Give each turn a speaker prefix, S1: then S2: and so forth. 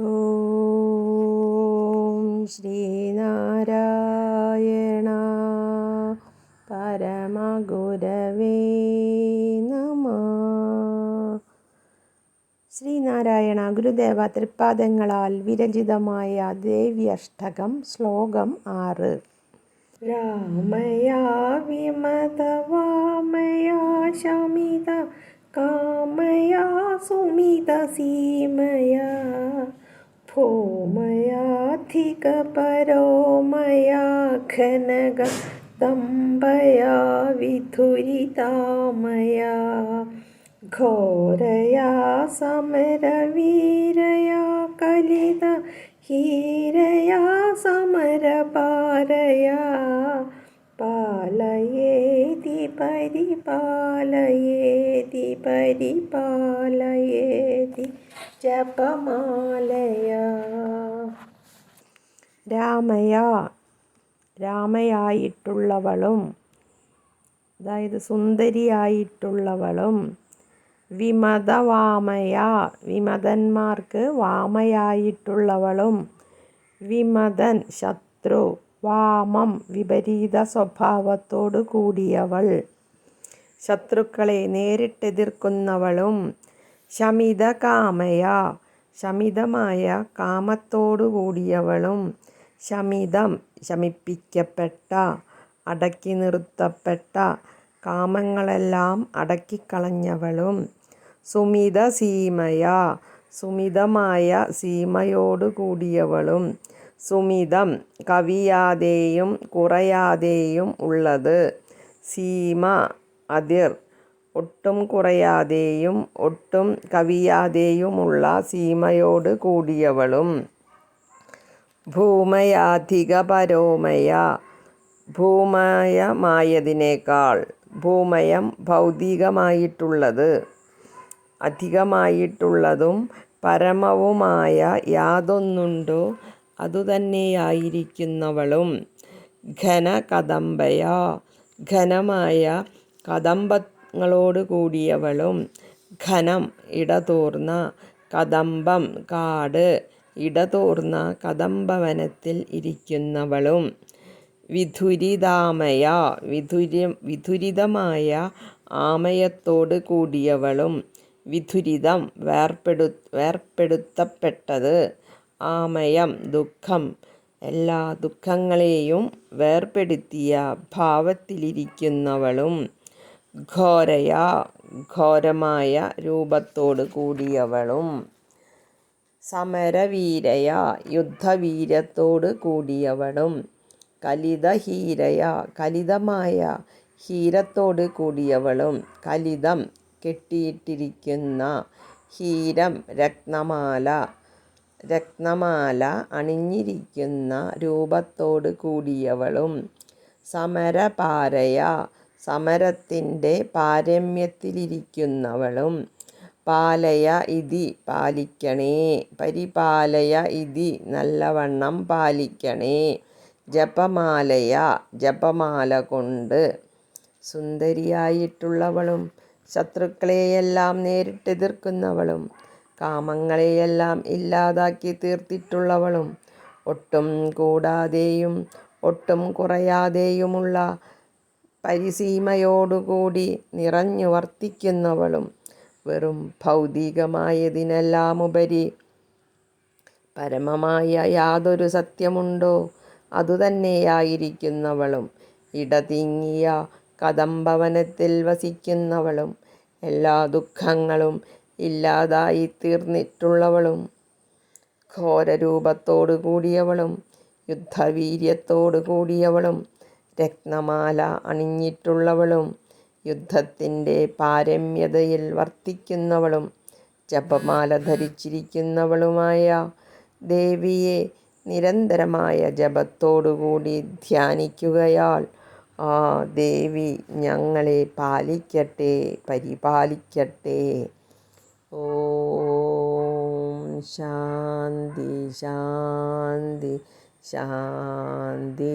S1: ഓം ശ്രീനാരായണ പരമഗുരവേ നമ. ശ്രീനാരായണ ഗുരുദേവ തൃപ്പാദങ്ങളാൽ വിരചിതമായ ദേവ്യഷ്ടകം ശ്ലോകം ആറ്. രാമയാ വിമത വാമയാ ശമിത കാമയാ സുമിത സീമയാ. ഭൂമയാധികപരോ മയാ घोरया समरवीरया വിധുരിതാമയാ ഘോരയാ സമരവീരയാ പരിപാലയേതി ജപമാലയ. രാമയ രാമയായിട്ടുള്ളവളും അതായത് സുന്ദരിയായിട്ടുള്ളവളും വിമതവാമയ വിമതന്മാർക്ക് വാമയായിട്ടുള്ളവളും വിമതൻ ശത്രു വാമം വിപരീത സ്വഭാവത്തോടു കൂടിയവൾ. ശത്രുക്കളെ നേരിട്ടെതിർക്കുന്നവളും ശമിത കാമയ ശമിതമായ കാമത്തോടുകൂടിയവളും ശമിതം ശമിപ്പിക്കപ്പെട്ട അടക്കി നിർത്തപ്പെട്ട കാമങ്ങളെല്ലാം അടക്കിക്കളഞ്ഞവളും സുമിത സീമയ സുമിതമായ സീമയോടു കൂടിയവളും സുമിതം കവിയാതെയും കുറയാതെയും ഉള്ളത്. സീമ അതിർ. ഒട്ടും കുറയാതെയും ഒട്ടും കവിയാതെയുമുള്ള സീമയോട് കൂടിയവളും. ഭൂമയാധിക പരോമയ. ഭൂമയമായതിനേക്കാൾ ഭൂമയം ഭൗതികമായിട്ടുള്ളത്. അധികമായിട്ടുള്ളതും പരമവുമായ യാതൊന്നുണ്ടോ? അതുതന്നെയായിരിക്കുന്നവളും. ഘനകദംബയ. ഘനമായ കദംബങ്ങളോട് കൂടിയവളും ഘനം ഇടതൂർന്ന കദംബം കാട് ഇടതൂർന്ന കദംബവനത്തിൽ ഇരിക്കുന്നവളും വിധുരിതാമയ വിധുരി വിധുരിതമായ ആമയത്തോട് കൂടിയവളും വിധുരിതം വേർപ്പെടു വേർപ്പെടുത്തപ്പെട്ടത് ആമയം ദുഃഖം എല്ലാ ദുഃഖങ്ങളെയും വേർപ്പെടുത്തിയ ഭാവത്തിലിരിക്കുന്നവളും ഘോരയ ഘോരമായ രൂപത്തോടു കൂടിയവളും സമരവീരയ യുദ്ധവീര്യത്തോട് കൂടിയവളും കലിതഹീരയ കലിതമായ ഹീരത്തോട് കൂടിയവളും കലിതം കെട്ടിയിട്ടിരിക്കുന്ന ഹീരം രത്നമാല രത്നമാല അണിഞ്ഞിരിക്കുന്ന രൂപത്തോട് കൂടിയവളും സമരപാരയ സമരത്തിന്റെ പാരമ്യത്തിലിരിക്കുന്നവളും പാലയ ഇതി പാലിക്കണേ. പരിപാലയ ഇതി നല്ലവണ്ണം പാലിക്കണേ. ജപമാലയ ജപമാല കൊണ്ട് സുന്ദരിയായിട്ടുള്ളവളും ശത്രുക്കളെയെല്ലാം നേരിട്ടെതിർക്കുന്നവളും കാമങ്ങളെയെല്ലാം ഇല്ലാതാക്കി തീർത്തിട്ടുള്ളവളും ഒട്ടും കൂടാതെയും ഒട്ടും കുറയാതെയുമുള്ള പരിസീമയോടുകൂടി നിറഞ്ഞു വർത്തിക്കുന്നവളും വെറും ഭൗതികമായതിനെല്ലാമുപരി. പരമമായ യാതൊരു സത്യമുണ്ടോ? അതുതന്നെയായിരിക്കുന്നവളും. ഇടതിങ്ങിയ കദംഭവനത്തിൽ വസിക്കുന്നവളും. എല്ലാ ദുഃഖങ്ങളും ഇല്ലാതായി തീർന്നിട്ടുള്ളവളും ഘോരരൂപത്തോടു കൂടിയവളും യുദ്ധവീര്യത്തോടു കൂടിയവളും രത്നമാല അണിഞ്ഞിട്ടുള്ളവളും യുദ്ധത്തിന്റെ പാരമ്യതയിൽ വർത്തിക്കുന്നവളും ജപമാല ധരിച്ചിരിക്കുന്നവളുമായ ദേവിയെ നിരന്തരമായ ജപത്തോടുകൂടി ധ്യാനിക്കുകയാൽ ആ ദേവി ഞങ്ങളെ പാലിക്കട്ടെ പരിപാലിക്കട്ടെ. ഓം ശാന്തി ശാന്തി ശാന്തി